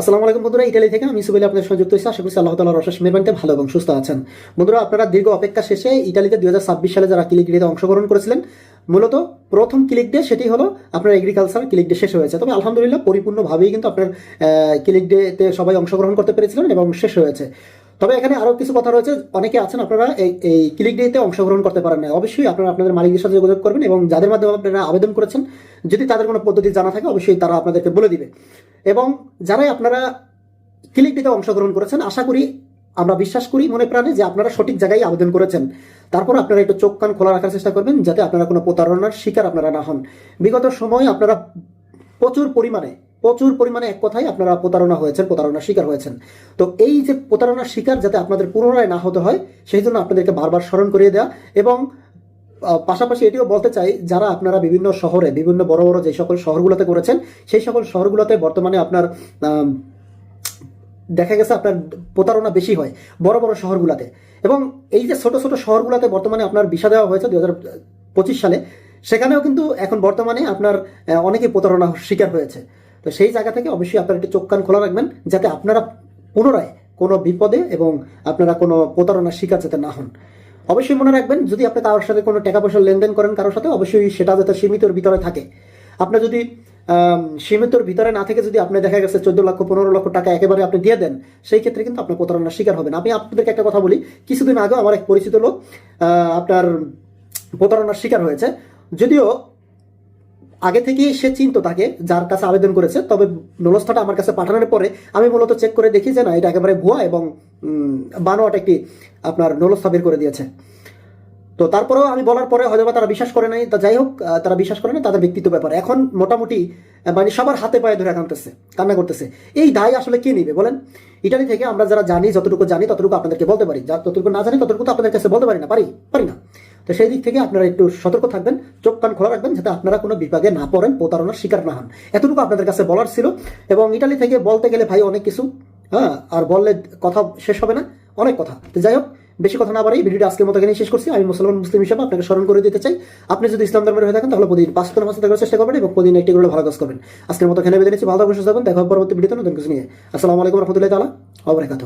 আসসালামু আলাইকুম বন্ধুরা ইটালি থেকে আমি সুবেলি আপনাদের সংযুক্ত হয়েছি। আশা করছি আল্লাহ তালার অশেষ মেহরবানিতে ভালো এবং সুস্থ আছেন। বন্ধুরা, আপনারা দীর্ঘ অপেক্ষা শেষে ইটালিতে দুই সালে যারা ক্লিক ডেতে অংশগ্রহণ করেছিলেন, মূলত প্রথম ক্লিক ডে সেটি হলো আপনার এগ্রিকালচার ক্লিক ডে শেষ হয়েছে। তবে আলহামদুলিল্লাহ পরিপূর্ণভাবেই কিন্তু আপনার ক্লিক ডেতে সবাই অংশগ্রহণ করতে পেরেছিলেন এবং শেষ হয়েছে। তবে এখানে আরও কিছু কথা রয়েছে। অনেকে আছেন, আপনারা এই এই ক্লিক ডেতে অংশগ্রহণ করতে পারেন না। অবশ্যই আপনারা আপনাদের মালিকদের সাথে যোগাযোগ করবেন এবং যাদের মাধ্যমে আপনারা আবেদন করেছেন, যদি তাদের কোনো পদ্ধতি জানা থাকে, অবশ্যই তারা আপনাদেরকে বলে দিবে। এবং যারাই আপনারা ক্লিক ডেতে অংশগ্রহণ করেছেন, আশা করি, আমরা বিশ্বাস করি, মনে প্রাণে যে আপনারা সঠিক জায়গায় আবেদন করেছেন। তারপর আপনারা একটু চোখ কান খোলা রাখার চেষ্টা করবেন যাতে আপনারা কোনো প্রতারণার শিকার আপনারা না হন। বিগত সময় আপনারা প্রচুর পরিমাণে প্রচুর পরিমাণে এক কথায় আপনারা প্রতারণা হয়েছেন, প্রতারণার শিকার হয়েছেন। তো এই যে প্রতারণার শিকার যাতে আপনাদের পুনরায় না হতে হয়, সেই জন্য আপনাদেরকে বারবার স্মরণ করিয়ে দেওয়া এবং পাশাপাশি এটিও বলতে চাই, যারা আপনারা বিভিন্ন শহরে, বিভিন্ন বড় বড় যে সকল শহরগুলোতে করেছেন সেই সকল শহরগুলোতে বর্তমানে আপনার দেখা গেছে আপনার প্রতারণা বেশি হয় বড় বড় শহরগুলোতে। এবং এই যে ছোট ছোট শহরগুলোতে বর্তমানে আপনার ভিসা দেওয়া হয়েছে দু হাজার পঁচিশ সালে, সেখানেও কিন্তু এখন বর্তমানে আপনার অনেকে প্রতারণা শিকার হয়েছে। তো সেই জায়গা থেকে অবশ্যই আপনারা একটু চোখ কান খোলা রাখবেন, যাতে আপনারা পুনরায় কোনো বিপদে এবং আপনারা কোনো প্রতারণার শিকার যাতে না হন। অবশ্যই মনে রাখবেন, যদি আপনি তার সাথে কোনো টাকা পয়সা লেনদেন করেন, কারোর সাথে অবশ্যই সেটা যাতে সীমিতর ভিতরে থাকে। আপনার যদি সীমিতর ভিতরে না থেকে যদি আপনি দেখা গেছে চোদ্দ লক্ষ, পনেরো লক্ষ টাকা একেবারে আপনি দিয়ে দেন, সেই ক্ষেত্রে কিন্তু আপনার প্রতারণার শিকার হবেন। আমি আপনাদেরকে একটা কথা বলি, কিছুদিন আগে আমার এক পরিচিত লোক আপনার প্রতারণার শিকার হয়েছে। যদিও আগে থেকেই সে চিনত তাকে, যার কাছে আবেদন করেছে, তবে নলস্থাটা আমার কাছে পাঠানোর পরে আমি মূলত চেক করে দেখি যে না, এটা একেবারে ভুয়া এবং বানোয়াট একটি আপনার নলস্থা বের করে দিয়েছে। তো তারপরেও আমি বলার পরে হয়তো তারা বিশ্বাস করে নাই, তা যাই হোক তারা বিশ্বাস করে না তাদের ব্যক্তিত্ব ব্যাপার। এখন মোটামুটি মানে সবার হাতে পায়ে ধরে কাঁদতেছে, কান্না করতেছে। এই দায় আসলে কে নিবে বলেন? ইটালি থেকে আমরা যারা জানি, যতটুকু জানি, ততটুকু আপনাদেরকে বলতে পারি। যা, যতটুকু না জানি, ততটুকু তো আপনাদের কাছে বলতে পারি না, পারি পারি না। তো সেই দিক থেকে আপনারা একটু সতর্ক থাকবেন, চোখ কান খোলা রাখবেন যাতে আপনারা কোনো বিভাগে না পড়েন, প্রতারণার শিকার না হন। এতটুকু আপনাদের কাছে বলার ছিল এবং ইটালি থেকে বলতে গেলে ভাই অনেক কিছু হ্যাঁ আর বললে কথা শেষ হবে না, অনেক কথা। তো যাই হোক, বেশি কথা না বাড়াই ভিডিওটা আজকের মতো এখানেই শেষ করছি। আমি মুসলমান মুসলিম হিসাবে আপনাকে স্মরণ করে দিতে চাই। আপনি যদি ইসলাম ধর্মের হয়ে থাকেন তাহলে প্রতিদিন পাঁচ মাসে থাকার চেষ্টা করবেন এবং প্রতিদিন একটি করে ভালো কাজ করবেন। আজকের মতো এখানে বেঁধে নিচ্ছি। ভালো থাকবেন সুস্থ থাকবেন দেখা পরবর্তী ভিডিওতে নতুন কিছু নিয়ে। আসসালামু আলাইকুম রহমতুল্লাহ তালা অবরাকাত